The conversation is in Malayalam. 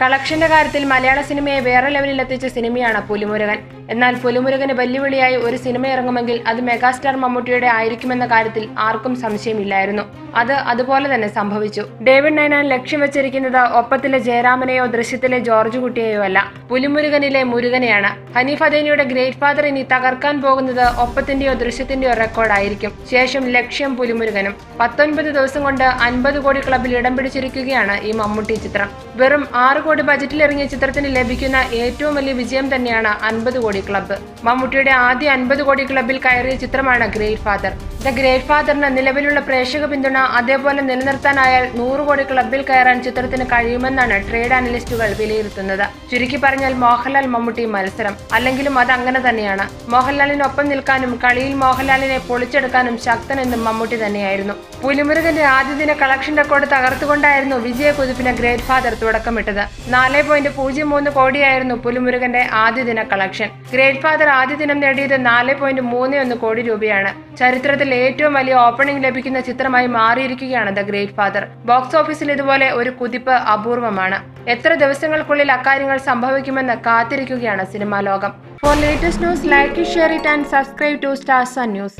കളക്ഷന്റെ കാര്യത്തിൽ മലയാള സിനിമയെ വേറെ ലെവലിൽ എത്തിച്ച സിനിമയാണ് പുലിമുരുകൻ. എന്നാൽ പുലിമുരുകന് വെല്ലുവിളിയായി ഒരു സിനിമ ഇറങ്ങുമെങ്കിൽ അത് മെഗാസ്റ്റാർ മമ്മൂട്ടിയുടെ ആയിരിക്കുമെന്ന കാര്യത്തിൽ ആർക്കും സംശയമില്ലായിരുന്നു. അത് അതുപോലെ തന്നെ സംഭവിച്ചു. ഡേവിഡ് നൈനാൻ ലക്ഷ്യം വെച്ചിരിക്കുന്നത് ഒപ്പത്തിലെ ജയരാമനെയോ ദൃശ്യത്തിലെ ജോർജ് കുട്ടിയെയോ അല്ല. പുലിമുരുകനിലെ മുരുകനെയാണ്. ഹനീഫ് അദേനിയുടെ ഗ്രേറ്റ് ഫാദർ ഇനി തകർക്കാൻ പോകുന്നത് ഒപ്പത്തിന്റെയോ ദൃശ്യത്തിന്റെയോ റെക്കോർഡായിരിക്കും ശേഷം ലക്ഷ്യം പുലിമുരുകനും. പത്തൊൻപത് ദിവസം കൊണ്ട് അൻപത് കോടി ക്ലബിൽ ഇടം പിടിച്ചിരിക്കുകയാണ് ഈ മമ്മൂട്ടി ചിത്രം. വെറും ആറ് കോടി ബജറ്റിൽ ഇറങ്ങിയ ചിത്രത്തിന് ലഭിക്കുന്ന ഏറ്റവും വലിയ വിജയം തന്നെയാണ് അൻപത് കോടി ക്ലബ്ബ് മമ്മൂട്ടിയുടെ ആദ്യ അൻപത് കോടി ക്ലബ്ബിൽ കയറിയ ചിത്രമാണ് ഗ്രേറ്റ് ഫാദർ. ദ ഗ്രേറ്റ് ഫാദറിന് നിലവിലുള്ള പ്രേക്ഷക പിന്തുണ അതേപോലെ നിലനിർത്താനായാൽ നൂറ് കോടി ക്ലബ്ബിൽ കയറാൻ ചിത്രത്തിന് കഴിയുമെന്നാണ് ട്രേഡ് അനലിസ്റ്റുകൾ വിലയിരുത്തുന്നത്. ചുരുക്കി പറഞ്ഞാൽ മോഹൻലാൽ മമ്മൂട്ടി മത്സരം. അല്ലെങ്കിലും അത് അങ്ങനെ തന്നെയാണ്. മോഹൻലാലിനൊപ്പം നിൽക്കാനും കളിയിൽ മോഹൻലാലിനെ പൊളിച്ചെടുക്കാനും ശക്തനെന്നും മമ്മൂട്ടി തന്നെയായിരുന്നു. പുലിമുരുകന്റെ ആദ്യ ദിന കളക്ഷൻ റെക്കോർഡ് തകർത്തുകൊണ്ടായിരുന്നു വിജയ കുതിപ്പിന് ഗ്രേറ്റ് ഫാദർ തുടക്കമിട്ടത്. നാല് പോയിന്റ് പൂജ്യം മൂന്ന് കോടിയായിരുന്നു പുലിമുരുകന്റെ ആദ്യ ദിന കളക്ഷൻ. ഗ്രേറ്റ് ഫാദർ ആദ്യ ദിനം നേടിയത് നാല് പോയിന്റ് മൂന്ന് ഒന്ന് കോടി രൂപയാണ്. ചരിത്രത്തിൽ ഏറ്റവും വലിയ ഓപ്പണിംഗ് ലഭിക്കുന്ന ചിത്രമായി മാറിയിരിക്കുകയാണ് ദ ഗ്രേറ്റ് ഫാദർ ബോക്സ് ഓഫീസിൽ ഇതുപോലെ ഒരു കുതിപ്പ് അപൂർവമാണ്. എത്ര ദിവസങ്ങൾക്കുള്ളിൽ അക്കാര്യങ്ങൾ സംഭവിക്കുമെന്ന് കാത്തിരിക്കുകയാണ് സിനിമാ ലോകം. For latest news like share it and subscribe to stars news